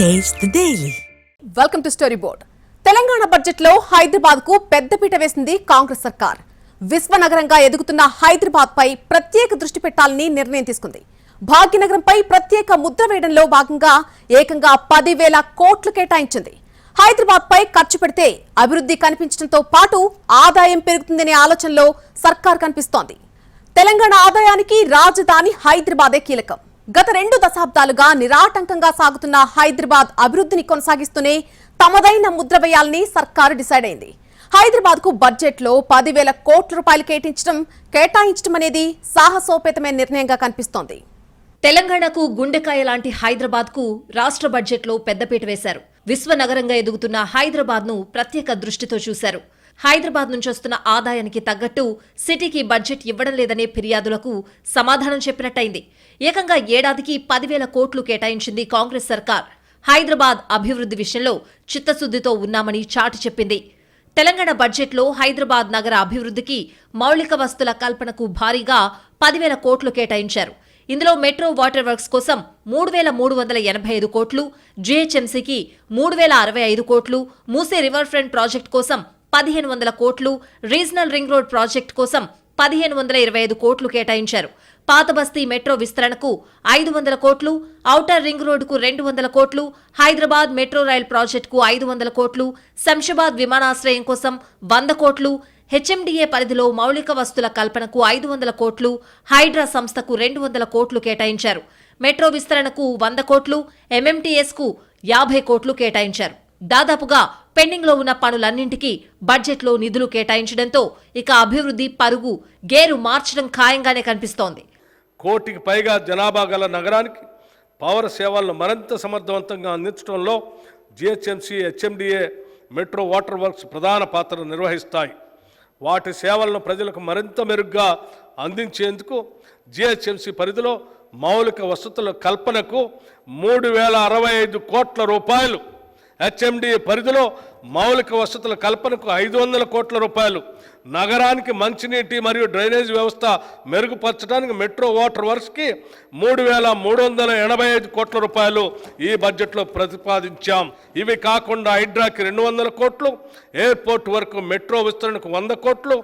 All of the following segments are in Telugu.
Welcome to story board Telangana బడ్జెట్లో హైదరాబాద్కు పెద్దపీట వేసింది కాంగ్రెస్ సర్కార్. విశ్వనగరంగా ఎదుగుతున్న హైదరాబాద్ పై ప్రత్యేక దృష్టి పెట్టాలని నిర్ణయం తీసుకుంది. భాగ్యనగరంపై ప్రత్యేక ముద్ర వేయడంలో భాగంగా ఏకంగా పదివేల కోట్లు కేటాయించింది. హైదరాబాద్ పై ఖర్చు పెడితే అభివృద్ధి కనిపించడంతో పాటు ఆదాయం పెరుగుతుందనే ఆలోచనలో సర్కార్ కనిపిస్తోంది. తెలంగాణ ఆదాయానికి రాజధాని హైదరాబాదే కీలకం. గత రెండు దశాబ్దాలుగా నిరాటంకంగా సాగుతున్న హైదరాబాద్ అభివృద్ధిని కొనసాగిస్తూనే తమదైన ముద్ర వేయాలని సర్కారు డిసైడ్ అయింది. హైదరాబాద్కు బడ్జెట్లో పదివేల కోట్ల రూపాయలు కేటించడం కేటాయించడం అనేది సాహసోపేతమైన నిర్ణయంగా కనిపిస్తోంది. తెలంగాణకు గుండెకాయ లాంటి హైదరాబాద్కు రాష్ట్ర బడ్జెట్లో పెద్దపీట వేశారు. విశ్వనగరంగా ఎదుగుతున్న హైదరాబాద్ను ప్రత్యేక దృష్టితో చూశారు. హైదరాబాద్ నుంచి వస్తున్న ఆదాయానికి తగ్గట్టు సిటీకి బడ్జెట్ ఇవ్వడం లేదనే ఫిర్యాదులకు సమాధానం చెప్పినట్టయింది. ఏకంగా ఏడాదికి పదివేల కోట్లు కేటాయించింది కాంగ్రెస్ సర్కార్. హైదరాబాద్ అభివృద్ధి విషయంలో చిత్తశుద్ధితో ఉన్నామని చాటి చెప్పింది. తెలంగాణ బడ్జెట్లో హైదరాబాద్ నగర అభివృద్ధికి మౌలిక వస్తుల కల్పనకు భారీగా పదివేల కోట్లు కేటాయించారు. ఇందులో మెట్రో వాటర్ వర్క్స్ కోసం మూడు వేల మూడు వందల ఎనభై ఐదు కోట్లు జీహెచ్ఎంసీకి మూడు వేల అరవై ఐదు కోట్లు మూసే రివర్ ఫ్రంట్ ప్రాజెక్ట్ కోసం పదిహేను వందల కోట్లు రీజనల్ రింగ్ రోడ్ ప్రాజెక్టు కోసం పదిహేను వందల ఇరవై ఐదు కోట్లు కేటాయించారు. పాత బస్తీ మెట్రో విస్తరణకు ఐదు వందల కోట్లు ఔటర్ రింగ్ రోడ్డుకు రెండు వందల కోట్లు హైదరాబాద్ మెట్రో రైల్ ప్రాజెక్టుకు ఐదు వందల కోట్లు శంషాబాద్ విమానాశ్రయం కోసం వంద కోట్లు హెచ్ఎండిఏ పరిధిలో మౌలిక వస్తుల కల్పనకు ఐదు వందల కోట్లు హైడ్రా సంస్థకు రెండు వందల కోట్లు కేటాయించారు. మెట్రో విస్తరణకు వంద కోట్లు ఎంఎంటీఎస్కు యాభై కోట్లు కేటాయించారు. దాదాపుగా పెండింగ్లో ఉన్న పనులన్నింటికీ బడ్జెట్లో నిధులు కేటాయించడంతో ఇక అభివృద్ధి పరుగు గేరు మార్చడం ఖాయంగానే కనిపిస్తోంది. కోటికి పైగా జనాభా గల నగరానికి పౌర సేవలను మరింత సమర్థవంతంగా అందించడంలో GHMC HMDA metro water works ప్రధాన పాత్ర నిర్వహిస్తాయి. వాటి సేవలను ప్రజలకు మరింత మెరుగ్గా అందించేందుకు జిహెచ్ఎంసీ పరిధిలో మౌలిక వసతుల కల్పనకు మూడు వేల అరవై ఐదు కోట్ల రూపాయలు హెచ్ఎండి పరిధిలో మౌలిక వసతుల కల్పనకు ఐదు వందల కోట్ల రూపాయలు. నగరానికి మంచినీటి మరియు డ్రైనేజ్ వ్యవస్థ మెరుగుపరచడానికి మెట్రో వాటర్ వర్క్స్కి మూడు వేల మూడు వందల ఎనభై ఐదు కోట్ల రూపాయలు ఈ బడ్జెట్లో ప్రతిపాదించాం. ఇవి కాకుండా హైడ్రాకి రెండు వందల కోట్లు ఎయిర్పోర్ట్ వరకు మెట్రో విస్తరణకు వంద కోట్లు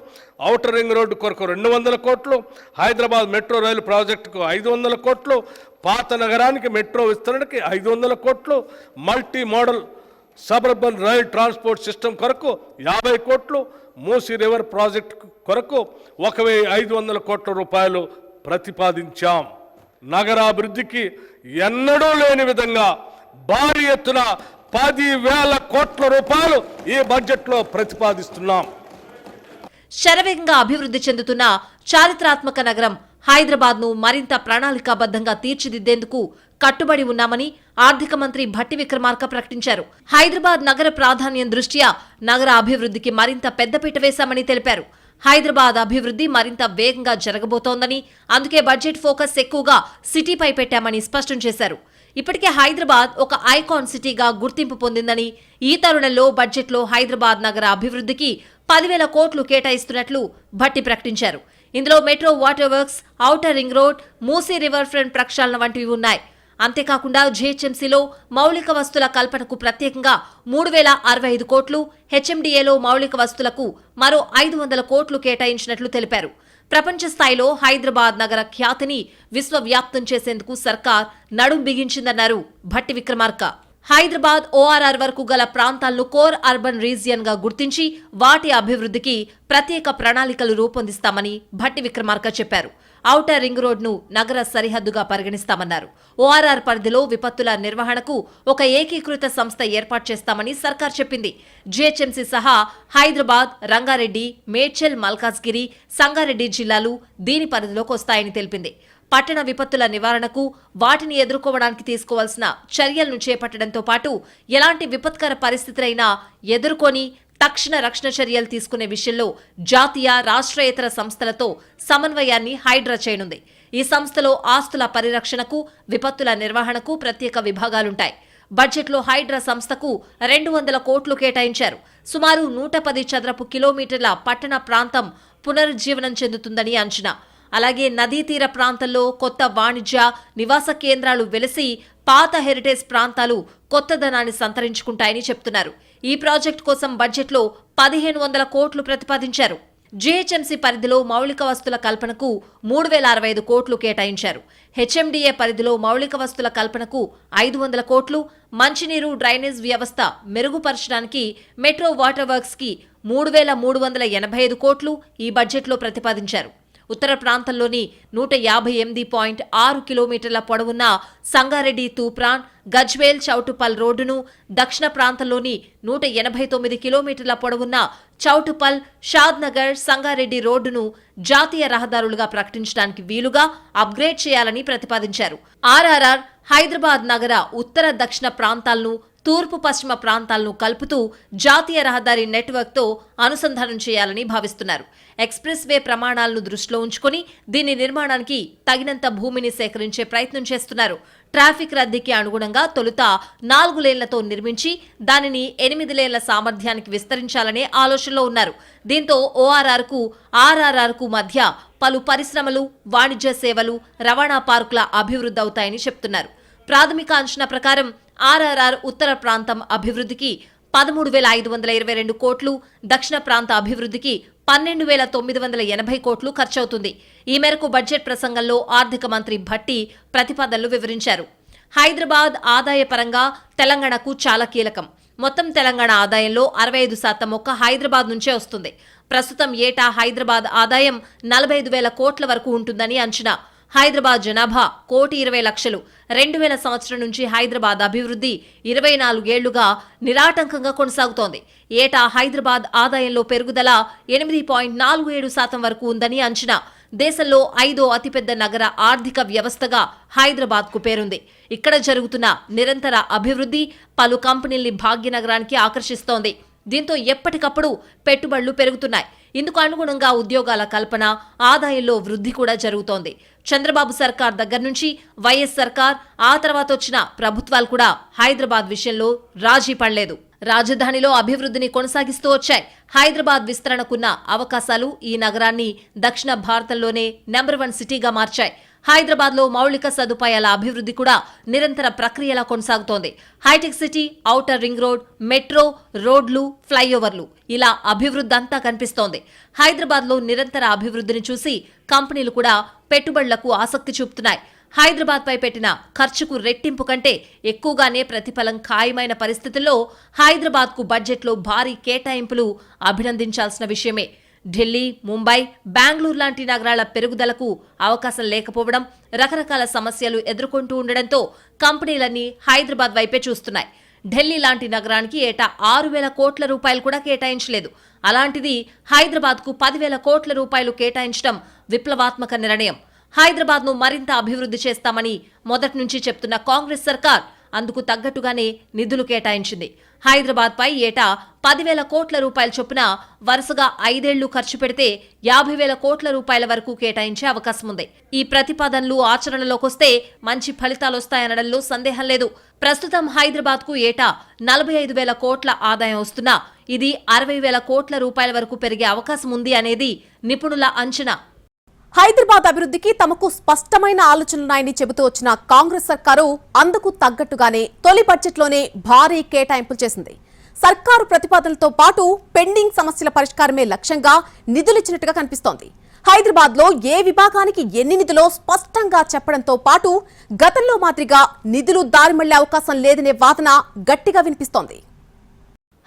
ఔటర్ రింగ్ రోడ్డు కొరకు రెండు వందల కోట్లు హైదరాబాద్ మెట్రో రైలు ప్రాజెక్టుకు ఐదు వందల కోట్లు పాత నగరానికి మెట్రో విస్తరణకి ఐదు వందల కోట్లు multi modal suburban rail transport system కొరకు యాభై కోట్లు మూసీ రివర్ ప్రాజెక్ట్ కొరకు ఒక ఐదు వందల కోట్ల రూపాయలు ప్రతిపాదించాం. నగరాభివృద్ధికి ఎన్నడూ లేని విధంగా భారీ ఎత్తున పది వేల కోట్ల రూపాయలు ఈ బడ్జెట్లో ప్రతిపాదిస్తున్నాం. శరవేగంగా అభివృద్ధి చెందుతున్న చారిత్రాత్మక నగరం హైదరాబాద్ను మరింత ప్రణాళికాబద్ధంగా తీర్చిదిద్దేందుకు కట్టుబడి ఉన్నామని ఆర్థిక మంత్రి భట్టి విక్రమార్క ప్రకటించారు. హైదరాబాద్ నగర ప్రాధాన్యం దృష్ట్యా నగర అభివృద్ధికి మరింత పెద్దపీట వేశామని తెలిపారు. హైదరాబాద్ అభివృద్ధి మరింత వేగంగా జరగబోతోందని అందుకే బడ్జెట్ ఫోకస్ ఎక్కువగా సిటీపై పెట్టామని స్పష్టం చేశారు. ఇప్పటికే హైదరాబాద్ ఒక ఐకాన్ సిటీగా గుర్తింపు పొందిందని ఈ తరుణంలో బడ్జెట్లో హైదరాబాద్ నగర అభివృద్ధికి పదివేల కోట్లు కేటాయిస్తున్నట్లు భట్టి ప్రకటించారు. ఇందులో metro water works outer ring road Musi river front ప్రక్షాళన వంటివి ఉన్నాయి. అంతేకాకుండా జీహెచ్ఎంసీలో మౌలిక వస్తుల కల్పనకు ప్రత్యేకంగా మూడు వేల అరవై ఐదు కోట్లు హెచ్ఎండిఏలో మౌలిక వస్తులకు మరో ఐదు వందల కోట్లు కేటాయించినట్లు తెలిపారు. ప్రపంచ స్థాయిలో హైదరాబాద్ నగర ఖ్యాతిని విశ్వవ్యాప్తం చేసేందుకు సర్కార్ నడుం బిగించిందన్నారు భట్టి విక్రమార్క. హైదరాబాద్ ఓఆర్ఆర్ వరకు గల ప్రాంతాలను కోర్ అర్బన్ రీజియన్గా గుర్తించి వాటి అభివృద్ధికి ప్రత్యేక ప్రణాళికలు రూపొందిస్తామని భట్టి విక్రమార్క చెప్పారు. ఔటర్ రింగ్ రోడ్ను నగర సరిహద్దుగా పరిగణిస్తామన్నారు. ఓఆర్ఆర్ పరిధిలో విపత్తుల నిర్వహణకు ఒక ఏకీకృత సంస్థ ఏర్పాటు చేస్తామని సర్కార్ చెప్పింది. జీహెచ్ఎంసీ సహా హైదరాబాద్ రంగారెడ్డి మేడ్చల్ మల్కాజ్గిరి సంగారెడ్డి జిల్లాలు దీని పరిధిలోకి వస్తాయని తెలిపింది. పట్టణ విపత్తుల నివారణకు వాటిని ఎదుర్కోవడానికి తీసుకోవాల్సిన చర్యలను చేపట్టడంతో పాటు ఎలాంటి విపత్కర పరిస్థితులైనా ఎదుర్కొని తక్షణ రక్షణ చర్యలు తీసుకునే విషయంలో జాతీయ రాష్ట్రేతర సంస్థలతో సమన్వయాన్ని హైడ్రా చేయనుంది. ఈ సంస్థలో ఆస్తుల పరిరక్షణకు విపత్తుల నిర్వహణకు ప్రత్యేక విభాగాలుంటాయి. బడ్జెట్లో హైడ్రా సంస్థకు రెండు వందల కోట్లు కేటాయించారు. సుమారు నూట పది చదరపు కిలోమీటర్ల పట్టణ ప్రాంతం పునరుజ్జీవనం చెందుతుందని అంచనా. అలాగే నదీ తీర ప్రాంతంలో కొత్త వాణిజ్య నివాస కేంద్రాలు వెలిసి పాత హెరిటేజ్ ప్రాంతాలు కొత్తదనాన్ని సంతరించుకుంటాయని చెప్తున్నారు. ఈ ప్రాజెక్టు కోసం బడ్జెట్లో పదిహేను వందల కోట్లు ప్రతిపాదించారు. జీహెచ్ఎంసీ పరిధిలో మౌలిక వస్తుల కల్పనకు మూడు వేల అరవై ఐదు కోట్లు కేటాయించారు. హెచ్ఎండిఏ పరిధిలో మౌలిక వస్తుల కల్పనకు ఐదు వందల కోట్లు మంచినీరు డ్రైనేజ్ వ్యవస్థ మెరుగుపరచడానికి మెట్రో వాటర్ వర్క్స్కి మూడు వేల మూడు వందల ఎనభై ఐదు కోట్లు ఈ బడ్జెట్లో ప్రతిపాదించారు. ఉత్తర ప్రాంతంలోని నూట యాభై ఎనిమిది పాయింట్ ఆరు కిలోమీటర్ల పొడవున్న సంగారెడ్డి తూప్రాన్ గజ్వేల్ చౌటుపల్ రోడ్డును దక్షిణ ప్రాంతంలోని నూట ఎనభై తొమ్మిది కిలోమీటర్ల పొడవున్న చౌటుపల్ షాద్ నగర్ సంగారెడ్డి రోడ్డును జాతీయ రహదారులుగా ప్రకటించడానికి వీలుగా అప్గ్రేడ్ చేయాలని ప్రతిపాదించారు. ఆర్ఆర్ఆర్ హైదరాబాద్ నగర ఉత్తర దక్షిణ ప్రాంతాలను తూర్పు పశ్చిమ ప్రాంతాలను కలుపుతూ జాతీయ రహదారి నెట్వర్క్తో అనుసంధానం చేయాలని భావిస్తున్నారు. ఎక్స్ప్రెస్ వే ప్రమాణాలను దృష్టిలో ఉంచుకొని దీని నిర్మాణానికి తగినంత భూమిని సేకరించే ప్రయత్నం చేస్తున్నారు. ట్రాఫిక్ రద్దీకి అనుగుణంగా తొలుత నాలుగు లేన్లతో నిర్మించి దానిని ఎనిమిది లేన్ల సామర్థ్యానికి విస్తరించాలనే ఆలోచనలో ఉన్నారు. దీంతో ఓఆర్ఆర్కు ఆర్ఆర్ఆర్కు మధ్య పలు పరిశ్రమలు వాణిజ్య సేవలు రవాణా పార్కుల అభివృద్ధి అవుతాయని చెప్తున్నారు. ప్రాథమిక అంచనా ప్రకారం ఆర్ఆర్ఆర్ ఉత్తర ప్రాంతం అభివృద్ధికి పదమూడు వేల ఐదు వందల ఇరవై రెండు కోట్లు దక్షిణ ప్రాంత అభివృద్ధికి పన్నెండు వేల తొమ్మిది వందల ఎనభై కోట్లు ఖర్చవుతుంది. ఈ మేరకు బడ్జెట్ ప్రసంగంలో ఆర్థిక మంత్రి భట్టి ప్రతిపాదనలు వివరించారు. హైదరాబాద్ ఆదాయ పరంగా తెలంగాణకు చాలా కీలకం. మొత్తం తెలంగాణ ఆదాయంలో అరవై ఐదు శాతం ఒక్క హైదరాబాద్ నుంచే వస్తుంది. ప్రస్తుతం ఏటా హైదరాబాద్ ఆదాయం నలభై ఐదు వేల కోట్ల వరకు ఉంటుందని అంచనా. హైదరాబాద్ జనాభా కోటి ఇరవై లక్షలు. రెండు వేల సంవత్సరం నుంచి హైదరాబాద్ అభివృద్ధి ఇరవై నాలుగేళ్ళుగా నిరాటంకంగా కొనసాగుతోంది. ఏటా హైదరాబాద్ ఆదాయంలో పెరుగుదల ఎనిమిది పాయింట్ నాలుగు ఏడు శాతం వరకు ఉందని అంచనా. దేశంలో ఐదో అతిపెద్ద నగర ఆర్థిక వ్యవస్థగా హైదరాబాద్కు పేరుంది. ఇక్కడ జరుగుతున్న నిరంతర అభివృద్ధి పలు కంపెనీల్ని భాగ్యనగరానికి ఆకర్షిస్తోంది. దీంతో ఎప్పటికప్పుడు పెట్టుబడులు పెరుగుతున్నాయి. ఇందుకు అనుగుణంగా ఉద్యోగాల కల్పన ఆదాయంలో వృద్ధి కూడా జరుగుతోంది. చంద్రబాబు సర్కార్ దగ్గర నుంచి వైఎస్ సర్కార్ ఆ తర్వాత వచ్చిన ప్రభుత్వాలు కూడా హైదరాబాద్ విషయంలో రాజీ పడలేదు. రాజధానిలో అభివృద్ధిని కొనసాగిస్తూ వచ్చాయి. హైదరాబాద్ విస్తరణకున్న అవకాశాలు ఈ నగరాన్ని దక్షిణ భారతంలోనే నెంబర్ వన్ సిటీగా మార్చాయి. హైదరాబాద్లో మౌలిక సదుపాయాల అభివృద్ధి కూడా నిరంతర ప్రక్రియలా కొనసాగుతోంది. Hitech city outer ring road metro రోడ్లు ఫ్లైఓవర్లు ఇలా అభివృద్ధి అంతా కనిపిస్తోంది. హైదరాబాద్లో నిరంతర అభివృద్ధిని చూసి కంపెనీలు కూడా పెట్టుబడులకు ఆసక్తి చూపుతున్నాయి. హైదరాబాద్ పై పెట్టిన ఖర్చుకు రెట్టింపు కంటే ఎక్కువగానే ప్రతిఫలం ఖాయమైన పరిస్థితుల్లో హైదరాబాద్కు బడ్జెట్లో భారీ కేటాయింపులు అభినందించాల్సిన విషయమే. ఢిల్లీ ముంబై బెంగళూరు లాంటి నగరాల పెరుగుదలకు అవకాశం లేకపోవడం రకరకాల సమస్యలు ఎదుర్కొంటూ ఉండడంతో కంపెనీలన్నీ హైదరాబాద్ వైపే చూస్తున్నాయి. ఢిల్లీ లాంటి నగరానికి ఏటా ఆరు వేల కోట్ల రూపాయలు కూడా కేటాయించలేదు. అలాంటిది హైదరాబాద్కు పదివేల కోట్ల రూపాయలు కేటాయించడం విప్లవాత్మక నిర్ణయం. హైదరాబాద్ను మరింత అభివృద్ధి చేస్తామని మొదటి నుంచి చెప్తున్న కాంగ్రెస్ సర్కార్ అందుకు తగ్గట్టుగానే నిధులు కేటాయించింది. హైదరాబాద్పై ఏటా పదివేల కోట్ల రూపాయల చొప్పున వరుసగా ఐదేళ్ళు ఖర్చు పెడితే యాభై వేల కోట్ల రూపాయల వరకు కేటాయించే అవకాశం ఉంది. ఈ ప్రతిపాదనలు ఆచరణలోకొస్తే మంచి ఫలితాలు వస్తాయనడంలో సందేహం లేదు. ప్రస్తుతం హైదరాబాద్కు ఏటా నలభై ఐదు వేల కోట్ల ఆదాయం వస్తున్నా ఇది అరవై వేల కోట్ల రూపాయల వరకు పెరిగే అవకాశం ఉంది అనేది నిపుణుల అంచనా. హైదరాబాద్ అభివృద్ధికి తమకు స్పష్టమైన ఆలోచనలున్నాయని చెబుతూ వచ్చిన కాంగ్రెస్ సర్కారు అందుకు తగ్గట్టుగానే తొలి బడ్జెట్లోనే భారీ కేటాయింపులు చేసింది. సర్కారు ప్రతిపాదనలతో పాటు పెండింగ్ సమస్యల పరిష్కారమే లక్ష్యంగా నిధులిచ్చినట్టుగా కనిపిస్తోంది. హైదరాబాద్లో ఏ విభాగానికి ఎన్ని నిధులో స్పష్టంగా చెప్పడంతో పాటు గతంలో మాదిరిగా నిధులు దారిమళ్ళే అవకాశం లేదనే వాదన గట్టిగా వినిపిస్తోంది.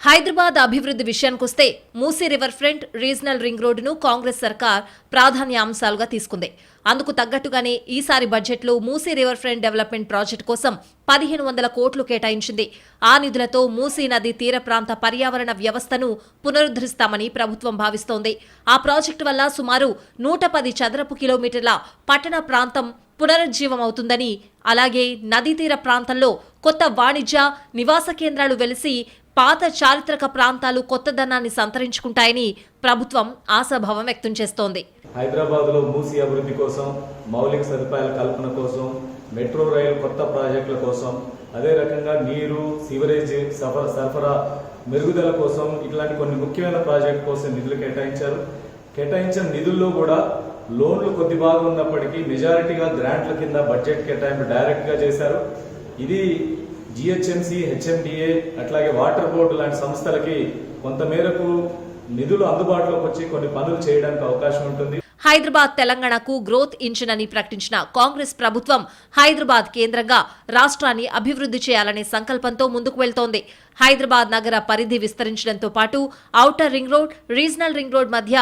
హైదరాబాద్ అభివృద్ధి విషయానికొస్తే Musi river front regional ring రోడ్డును కాంగ్రెస్ సర్కార్ ప్రాధాన్య అంశాలుగా తీసుకుంది. అందుకు తగ్గట్టుగానే ఈసారి బడ్జెట్లో Musi river front development project కోసం పదిహేను వందల కోట్లు కేటాయించింది. ఆ నిధులతో మూసీ నది తీర ప్రాంత పర్యావరణ వ్యవస్థను పునరుద్ధరిస్తామని ప్రభుత్వం భావిస్తోంది. ఆ ప్రాజెక్టు వల్ల సుమారు నూట పది చదరపు కిలోమీటర్ల పట్టణ ప్రాంతం పునరుజ్జీవం అవుతుందని అలాగే నదీ తీర ప్రాంతంలో కొత్త వాణిజ్య నివాస కేంద్రాలు వెలిసి పాత చారిత్రక ప్రాంతాలు కొత్తదనాన్ని సంతరించుకుంటాయని ప్రభుత్వం ఆశాభావం వ్యక్తం చేస్తోంది. హైదరాబాద్లో మూసి అభివృద్ధి కోసం మౌలిక సదుపాయాల కల్పన కోసం మెట్రో రైలు కొత్త ప్రాజెక్టుల కోసం అదే రకంగా నీరు సివరేజ్ సఫ- సరఫరా మెరుగుదల కోసం ఇట్లాంటి కొన్ని ముఖ్యమైన ప్రాజెక్ట్ కోసం నిధులు కేటాయించారు. కేటాయించిన నిధుల్లో కూడా లోన్లు కొద్ది భాగం ఉన్నప్పటికీ మెజారిటీగా గ్రాంట్ల కింద బడ్జెట్ కేటాయింపు డైరెక్ట్గా చేశారు. ఇది జిహెచ్ఎంసీ హెచ్ఎండిఏ అట్లాగే వాటర్ బోర్డు లాంటి సంస్థలకి కొంతమేరకు నిధులు అందుబాటులోకి వచ్చి కొన్ని పనులు చేయడానికి అవకాశం ఉంటుంది. హైదరాబాద్ తెలంగాణకు గ్రోత్ ఇంజిన్ అని ప్రకటించిన కాంగ్రెస్ ప్రభుత్వం హైదరాబాద్ కేంద్రంగా రాష్ట్రాన్ని అభివృద్ధి చేయాలనే సంకల్పంతో ముందుకు వెళ్తోంది. హైదరాబాద్ నగర పరిధి విస్తరించడంతో పాటు outer ring road regional ring road మధ్య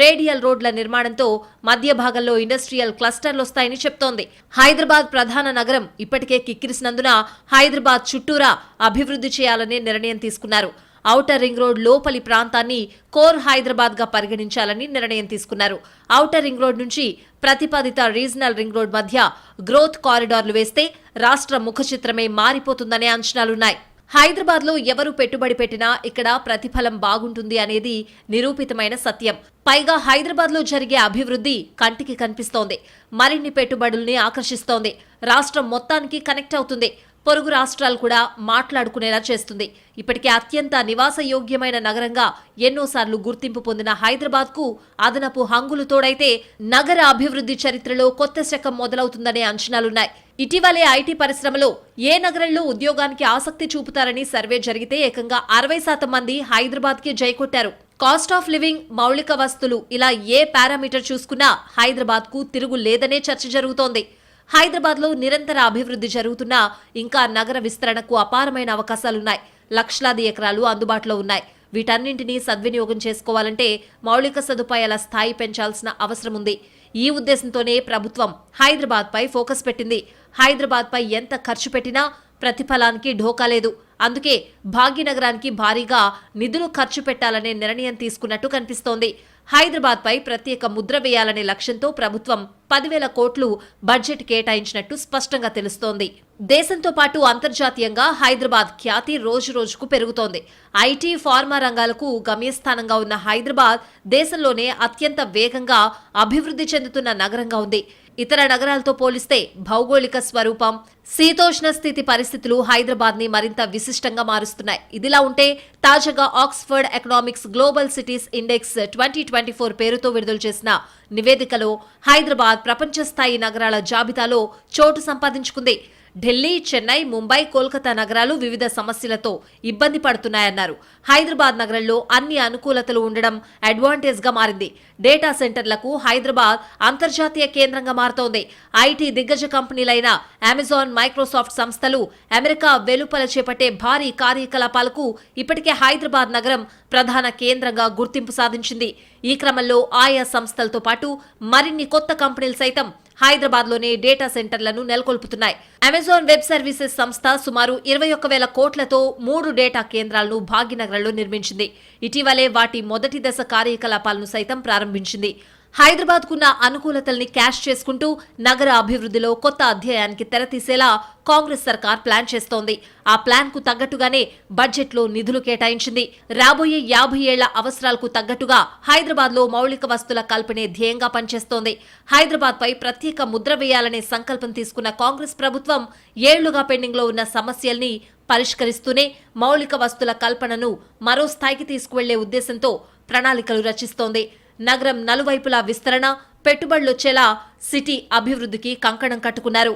రేడియల్ రోడ్ల నిర్మాణంతో మధ్య భాగంలో ఇండస్ట్రియల్ క్లస్టర్లు వస్తాయని చెప్తోంది. హైదరాబాద్ ప్రధాన నగరం ఇప్పటికే కిక్కిరిసినందున హైదరాబాద్ చుట్టూరా అభివృద్ధి చేయాలనే నిర్ణయం తీసుకున్నారు. ఔటర్ రింగ్ రోడ్ లోపలి ప్రాంతాన్ని కోర్ హైదరాబాద్గా పరిగణించాలని నిర్ణయం తీసుకున్నారు. ఔటర్ రింగ్ రోడ్ నుంచి ప్రతిపాదిత రీజనల్ రింగ్ రోడ్ మధ్య గ్రోత్ కారిడార్లు వేస్తే రాష్ట్ర ముఖచిత్రమే మారిపోతుందనే అంచనాలున్నాయి. హైదరాబాద్లో ఎవరు పెట్టుబడి పెట్టినా ఇక్కడ ప్రతిఫలం బాగుంటుంది అనేది నిరూపితమైన సత్యం. పైగా హైదరాబాద్లో జరిగే అభివృద్ధి కంటికి కనిపిస్తోంది. మరిన్ని పెట్టుబడుల్ని ఆకర్షిస్తోంది. రాష్ట్రం మొత్తానికి కనెక్ట్ అవుతుంది. పొరుగు రాష్ట్రాలు కూడా మాట్లాడుకునేలా చేస్తుంది. ఇప్పటికే అత్యంత నివాసయోగ్యమైన నగరంగా ఎన్నోసార్లు గుర్తింపు పొందిన హైదరాబాద్కు అదనపు హంగులు తోడైతే నగర అభివృద్ధి చరిత్రలో కొత్త శకం మొదలవుతుందనే అంచనాలున్నాయి. ఇటీవలే ఐటీ పరిశ్రమలో ఏ నగరంలో ఉద్యోగానికి ఆసక్తి చూపుతారని సర్వే జరిగితే ఏకంగా అరవై శాతం మంది హైదరాబాద్కే జైకొట్టారు కాస్ట్ ఆఫ్ లివింగ్ మౌలిక వస్తువులు ఇలా ఏ పారామీటర్ చూసుకున్నా హైదరాబాద్కు తిరుగు లేదనే చర్చ జరుగుతోంది. హైదరాబాద్లో నిరంతర అభివృద్ధి జరుగుతున్నా ఇంకా నగర విస్తరణకు అపారమైన అవకాశాలున్నాయి. లక్షలాది ఎకరాలు అందుబాటులో ఉన్నాయి. వీటన్నింటినీ సద్వినియోగం చేసుకోవాలంటే మౌలిక సదుపాయాల స్థాయి పెంచాల్సిన అవసరం ఉంది. ఈ ఉద్దేశంతోనే ప్రభుత్వం హైదరాబాద్పై ఫోకస్ పెట్టింది. హైదరాబాద్పై ఎంత ఖర్చు పెట్టినా ప్రతిఫలానికి ఢోకా లేదు. అందుకే భాగ్యనగరానికి భారీగా నిధులు ఖర్చు పెట్టాలనే నిర్ణయం తీసుకున్నట్టు కనిపిస్తోంది. హైదరాబాద్పై ప్రత్యేక ముద్ర వేయాలనే లక్ష్యంతో ప్రభుత్వం పదివేల కోట్లు బడ్జెట్ కేటాయించినట్టు స్పష్టంగా తెలుస్తోంది. దేశంతో పాటు అంతర్జాతీయంగా హైదరాబాద్ ఖ్యాతి రోజు రోజుకు పెరుగుతోంది. ఐటీ ఫార్మా రంగాలకు గమ్యస్థానంగా ఉన్న హైదరాబాద్ దేశంలోనే అత్యంత వేగంగా అభివృద్ధి చెందుతున్న నగరంగా ఉంది. ఇతర నగరాలతో పోలిస్తే భౌగోళిక స్వరూపం శీతోష్ణ స్థితి పరిస్థితులు హైదరాబాద్ని మరింత విశిష్టంగా మారుస్తున్నాయి. ఇదిలా ఉంటే తాజాగా Oxford Economics global cities index twenty twenty four పేరుతో విడుదల చేసిన నివేదికలో హైదరాబాద్ ప్రపంచ స్థాయి నగరాల జాబితాలో చోటు సంపాదించుకుంది. ఢిల్లీ చెన్నై ముంబై కోల్కతా నగరాలు వివిధ సమస్యలతో ఇబ్బంది పడుతున్నాయన్నారు. హైదరాబాద్ నగరంలో అన్ని అనుకూలతలు ఉండడం అడ్వాంటేజ్గా మారింది. డేటా సెంటర్లకు హైదరాబాద్ అంతర్జాతీయ కేంద్రంగా మారుతోంది. ఐటీ దిగ్గజ కంపెనీలైన అమెజాన్ మైక్రోసాఫ్ట్ సంస్థలు అమెరికా వెలుపల చేపట్టే భారీ కార్యకలాపాలకు ఇప్పటికే హైదరాబాద్ నగరం ప్రధాన కేంద్రంగా గుర్తింపు సాధించింది. ఈ క్రమంలో ఆయా సంస్థలతో పాటు మరిన్ని కొత్త కంపెనీలు సైతం హైదరాబాద్లోనే డేటా సెంటర్లను నెలకొల్పుతున్నాయి. అమెజాన్ వెబ్ సర్వీసెస్ సంస్థ సుమారు ఇరవై ఒక్క వేల కోట్లతో మూడు డేటా కేంద్రాలను భాగ్యనగరంలో నిర్మించింది. ఇటీవలే వాటి మొదటి దశ కార్యకలాపాలను సైతం ప్రారంభించింది. హైదరాబాద్ కున్న అనుకూలతల్ని క్యాష్ చేసుకుంటూ నగర అభివృద్ధిలో కొత్త అధ్యాయానికి తెరతీసేలా కాంగ్రెస్ సర్కార్ ప్లాన్ చేస్తోంది. ఆ ప్లాన్కు తగ్గట్టుగానే బడ్జెట్లో నిధులు కేటాయించింది. రాబోయే యాభై ఏళ్ళ అవసరాలకు తగ్గట్టుగా హైదరాబాద్లో మౌలిక వస్తుల కల్పనే ధ్యేయంగా పనిచేస్తోంది. హైదరాబాద్ పై ప్రత్యేక ముద్ర వేయాలనే సంకల్పం తీసుకున్న కాంగ్రెస్ ప్రభుత్వం ఏళ్ళుగా పెండింగ్లో ఉన్న సమస్యల్ని పరిష్కరిస్తూనే మౌలిక వస్తుల కల్పనను మరో స్థాయికి తీసుకువెళ్ళే ఉద్దేశంతో ప్రణాళికలు రచిస్తోంది. నగరం నలువైపులా విస్తరణ పెట్టుబడులొచ్చేలా సిటీ అభివృద్ధికి కంకణం కట్టుకున్నారు.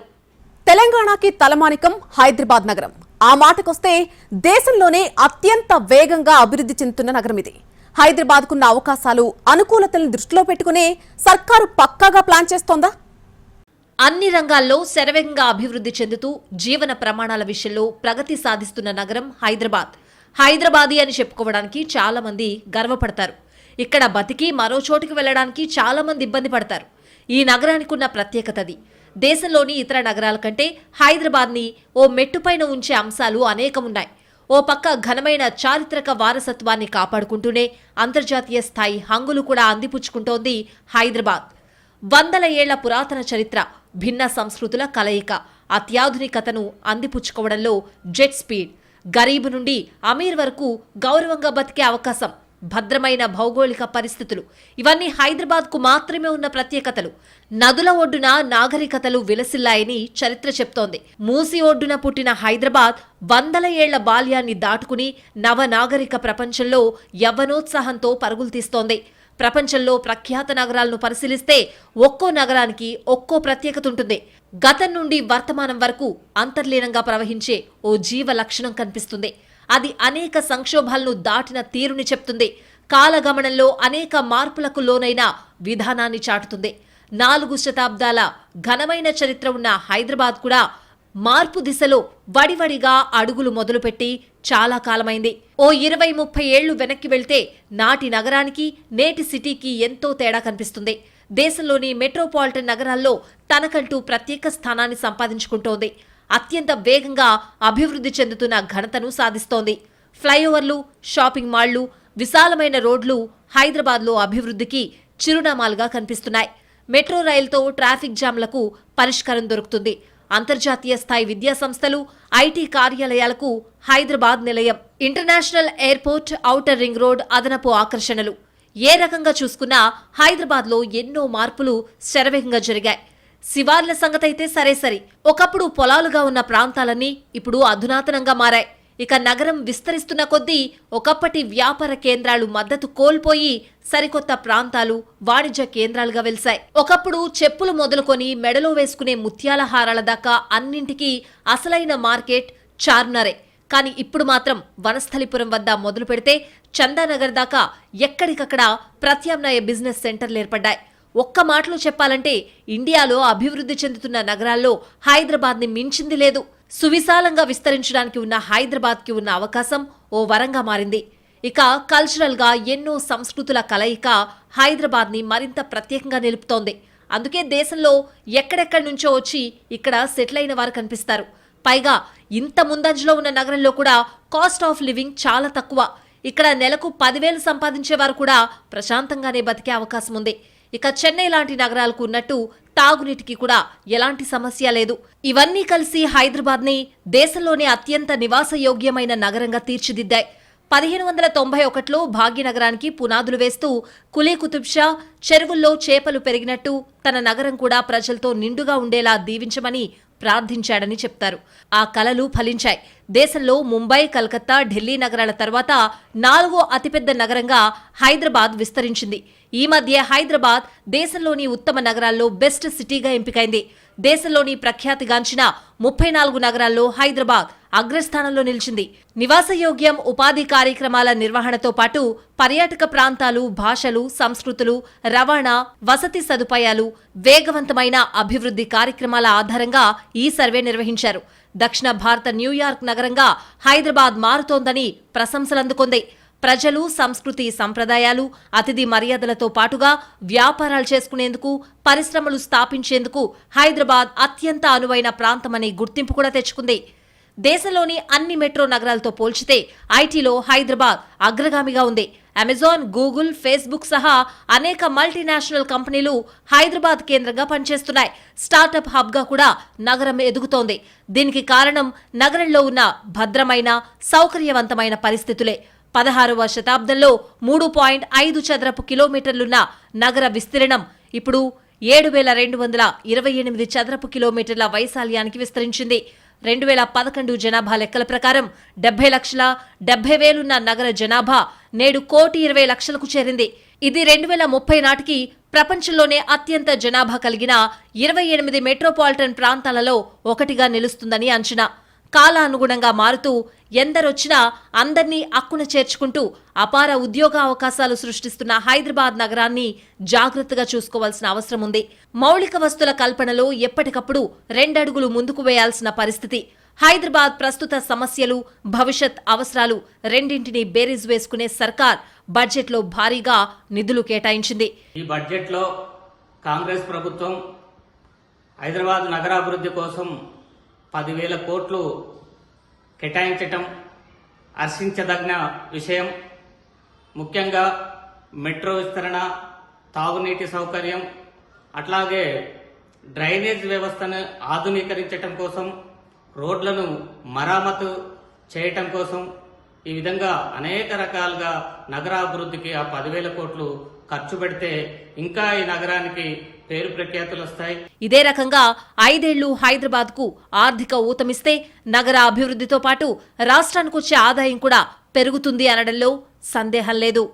తెలంగాణకి తలమానికం హైదరాబాద్ నగరం. ఆ మాటకొస్తే దేశంలోనే అత్యంత వేగంగా అభివృద్ధి చెందుతున్న నగరం ఇది. హైదరాబాద్కున్న అవకాశాలు అనుకూలతలను దృష్టిలో పెట్టుకునే సర్కారు పక్కాగా ప్లాన్ చేస్తోందా? అన్ని రంగాల్లో శరవేగంగా అభివృద్ధి చెందుతూ జీవన ప్రమాణాల విషయంలో ప్రగతి సాధిస్తున్న నగరం హైదరాబాద్. హైదరాబాదీ అని చెప్పుకోవడానికి చాలా మంది గర్వపడతారు. ఇక్కడ బతికి మరో చోటుకి వెళ్ళడానికి చాలామంది ఇబ్బంది పడతారు. ఈ నగరానికి ఉన్న ప్రత్యేకతది దేశంలోని ఇతర నగరాల కంటే హైదరాబాద్ని ఓ మెట్టుపైన ఉంచే అంశాలు అనేకమున్నాయి. ఓ పక్క ఘనమైన చారిత్రక వారసత్వాన్ని కాపాడుకుంటూనే అంతర్జాతీయ స్థాయి హంగులు కూడా అందిపుచ్చుకుంటోంది హైదరాబాద్. వందల ఏళ్ళ పురాతన చరిత్ర భిన్న సంస్కృతుల కలయిక అత్యాధునికతను అందిపుచ్చుకోవడంలో జెట్ స్పీడ్. గరీబ్ నుండి అమీర్ వరకు గౌరవంగా బతికే అవకాశం భద్రమైన భౌగోళిక పరిస్థితులు. ఇవన్నీ హైదరాబాద్కు మాత్రమే ఉన్న ప్రత్యేకతలు. నదుల ఒడ్డున నాగరికతలు విలసిల్లాయని చరిత్ర చెప్తోంది. మూసి ఒడ్డున పుట్టిన హైదరాబాద్ వందల ఏళ్ళ బాల్యాన్ని దాటుకుని నవనాగరిక ప్రపంచంలో యవ్వనోత్సాహంతో పరుగులు తీస్తోంది. ప్రపంచంలో ప్రఖ్యాత నగరాలను పరిశీలిస్తే ఒక్కో నగరానికి ఒక్కో ప్రత్యేకత ఉంటుంది. గతం నుండి వర్తమానం వరకు అంతర్లీనంగా ప్రవహించే ఓ జీవ లక్షణం కనిపిస్తుంది. అది అనేక సంక్షోభాలను దాటిన తీరుని చెప్తుంది. కాలగమనంలో అనేక మార్పులకు లోనైన విధానాన్ని చాటుతుంది. నాలుగు శతాబ్దాల ఘనమైన చరిత్ర ఉన్న హైదరాబాద్ కూడా మార్పు దిశలో వడివడిగా అడుగులు మొదలుపెట్టి చాలా కాలమైంది. ఓ ఇరవై ముప్పై ఏళ్ళు వెనక్కి వెళ్తే నాటి నగరానికి నేటి సిటీకి ఎంతో తేడా కనిపిస్తుంది. దేశంలోని మెట్రోపాలిటన్ నగరాల్లో తనకంటూ ప్రత్యేక స్థానాన్ని సంపాదించుకుంటోంది. అత్యంత వేగంగా అభివృద్ధి చెందుతున్న ఘనతను సాధిస్తోంది. ఫ్లైఓవర్లు షాపింగ్ మాళ్ళు విశాలమైన రోడ్లు హైదరాబాద్లో అభివృద్ధికి చిరునామాలుగా కనిపిస్తున్నాయి. మెట్రో రైలుతో ట్రాఫిక్ జామ్లకు పరిష్కారం దొరుకుతుంది. అంతర్జాతీయ స్థాయి విద్యా సంస్థలు ఐటీ కార్యాలయాలకు హైదరాబాద్ నిలయం. International airport outer ring road అదనపు ఆకర్షణలు. ఏ రకంగా చూసుకున్నా హైదరాబాద్లో ఎన్నో మార్పులు శరవేగంగా జరిగాయి. శివార్ల సంగతైతే సరే సరి. ఒకప్పుడు పొలాలుగా ఉన్న ప్రాంతాలన్నీ ఇప్పుడు అధునాతనంగా మారాయి. ఇక నగరం విస్తరిస్తున్న కొద్దీ ఒకప్పటి వ్యాపార కేంద్రాలు మద్దతు కోల్పోయి సరికొత్త ప్రాంతాలు వాణిజ్య కేంద్రాలుగా వెలిశాయి. ఒకప్పుడు చెప్పులు మొదలుకొని మెడలో వేసుకునే ముత్యాల హారాల దాకా అన్నింటికీ అసలైన మార్కెట్ చార్నరే కానీ ఇప్పుడు మాత్రం వనస్థలిపురం వద్ద మొదలు పెడితే చందానగర్ దాకా ఎక్కడికక్కడ ప్రత్యామ్నాయ బిజినెస్ సెంటర్లు ఏర్పడ్డాయి. ఒక్క మాటలో చెప్పాలంటే ఇండియాలో అభివృద్ధి చెందుతున్న నగరాల్లో హైదరాబాద్ని మించింది లేదు. సువిశాలంగా విస్తరించడానికి ఉన్న హైదరాబాద్కి ఉన్న అవకాశం ఓ వరంగా మారింది. ఇక కల్చరల్గా ఎన్నో సంస్కృతుల కలయిక హైదరాబాద్ని మరింత ప్రత్యేకంగా నిలుపుతోంది. అందుకే దేశంలో ఎక్కడెక్కడి నుంచో వచ్చి ఇక్కడ సెటిల్ అయిన వారు కనిపిస్తారు. పైగా ఇంత ముందంజలో ఉన్న నగరంలో కూడా కాస్ట్ ఆఫ్ లివింగ్ చాలా తక్కువ. ఇక్కడ నెలకు పదివేలు సంపాదించేవారు కూడా ప్రశాంతంగానే బతికే అవకాశం ఉంది. ఇక చెన్నై లాంటి నగరాలకు ఉన్నట్టు తాగునీటికి కూడా ఎలాంటి సమస్య లేదు. ఇవన్నీ కలిసి హైదరాబాద్ని దేశంలోనే అత్యంత నివాసయోగ్యమైన నగరంగా తీర్చిదిద్దాయి. పదిహేను వందల తొంభై ఒకటిలో భాగ్యనగరానికి పునాదులు వేస్తూ కులీ కుతుబ్ షా చెరువుల్లో చేపలు పెరిగినట్టు తన నగరం కూడా ప్రజలతో నిండుగా ఉండేలా దీవించమని ప్రార్థించాడని చెప్తారు. ఆ కలలు ఫలించాయి. దేశంలో ముంబై కలకత్తా ఢిల్లీ నగరాల తర్వాత నాలుగో అతిపెద్ద నగరంగా హైదరాబాద్ విస్తరించింది. ఈ మధ్య హైదరాబాద్ దేశంలోని ఉత్తమ నగరాల్లో బెస్ట్ సిటీగా ఎంపికైంది. దేశంలోని ప్రఖ్యాతిగాంచిన ముప్పై నాలుగు నగరాల్లో హైదరాబాద్ అగ్రస్థానంలో నిలిచింది. నివాసయోగ్యం ఉపాధి కార్యక్రమాల నిర్వహణతో పాటు పర్యాటక ప్రాంతాలు భాషలు సంస్కృతులు రవాణా వసతి సదుపాయాలు వేగవంతమైన అభివృద్ధి కార్యక్రమాల ఆధారంగా ఈ సర్వే నిర్వహించారు. దక్షిణ భారత న్యూయార్క్ నగరంగా హైదరాబాద్ మారుతోందని ప్రశంసలందుకుంది ప్రజలు సంస్కృతి సంప్రదాయాలు అతిథి మర్యాదలతో పాటుగా వ్యాపారాలు చేసుకునేందుకు పరిశ్రమలు స్థాపించేందుకు హైదరాబాద్ అత్యంత అనువైన ప్రాంతమని గుర్తింపు కూడా తెచ్చుకుంది. దేశంలోని అన్ని మెట్రో నగరాలతో పోల్చితే ఐటీలో హైదరాబాద్ అగ్రగామిగా ఉంది. అమెజాన్ గూగుల్ ఫేస్బుక్ సహా అనేక మల్టీనేషనల్ కంపెనీలు హైదరాబాద్ కేంద్రంగా పనిచేస్తున్నాయి. స్టార్టప్ హబ్గా కూడా నగరం ఎదుగుతోంది. దీనికి కారణం నగరంలో ఉన్న భద్రమైన సౌకర్యవంతమైన పరిస్థితులే. పదహారవ శతాబ్దంలో మూడు పాయింట్ ఐదు చదరపు కిలోమీటర్లున్న నగర విస్తీర్ణం ఇప్పుడు ఏడు వేల రెండు వందల ఇరవై ఎనిమిది చదరపు కిలోమీటర్ల వైశాల్యానికి విస్తరించింది. రెండు వేల పదకొండు జనాభా లెక్కల ప్రకారం డెబ్బై లక్షల డెబ్బై వేలున్న నగర జనాభా నేడు కోటి ఇరవై లక్షలకు చేరింది. ఇది రెండు వేల ముప్పై నాటికి ప్రపంచంలోనే అత్యంత జనాభా కలిగిన ఇరవై ఎనిమిది మెట్రోపాలిటన్ ప్రాంతాలలో ఒకటిగా నిలుస్తుందని అంచనా. కాలానుగుణంగా మారుతూ ఎందరొచ్చినా అందర్నీ అక్కున చేర్చుకుంటూ అపార ఉద్యోగ అవకాశాలు సృష్టిస్తున్న హైదరాబాద్ నగరాన్ని జాగ్రత్తగా చూసుకోవాల్సిన అవసరం ఉంది. మౌలిక వస్తుల కల్పనలో ఎప్పటికప్పుడు రెండడుగులు ముందుకు వేయాల్సిన పరిస్థితి. హైదరాబాద్ ప్రస్తుత సమస్యలు భవిష్యత్ అవసరాలు రెండింటిని బేరీజ్ వేసుకునే సర్కార్ బడ్జెట్లో భారీగా నిధులు కేటాయించింది. ఈ బడ్జెట్లో కాంగ్రెస్ ప్రభుత్వం హైదరాబాద్ నగరాభివృద్ధి కోసం పదివేల కోట్లు కేటాయించటం హర్షించదగిన విషయం. ముఖ్యంగా మెట్రో విస్తరణ తాగునీటి సౌకర్యం అట్లాగే డ్రైనేజ్ వ్యవస్థను ఆధునీకరించటం కోసం రోడ్లను మరామతు చేయటం కోసం ఈ విధంగా అనేక రకాలుగా నగరాభివృద్ధికి ఆ పదివేల కోట్లు ఖర్చు పెడితే ఇంకా ఈ నగరానికి పేరు ప్రఖ్యాతులు వస్తాయి. ఇదే రకంగా ఐదేళ్ళు హైదరాబాద్కు ఆర్థిక ఊతమిస్తే నగర అభివృద్ధితో పాటు రాష్ట్రానికి వచ్చే ఆదాయం కూడా పెరుగుతుంది అనడంలో సందేహం లేదు.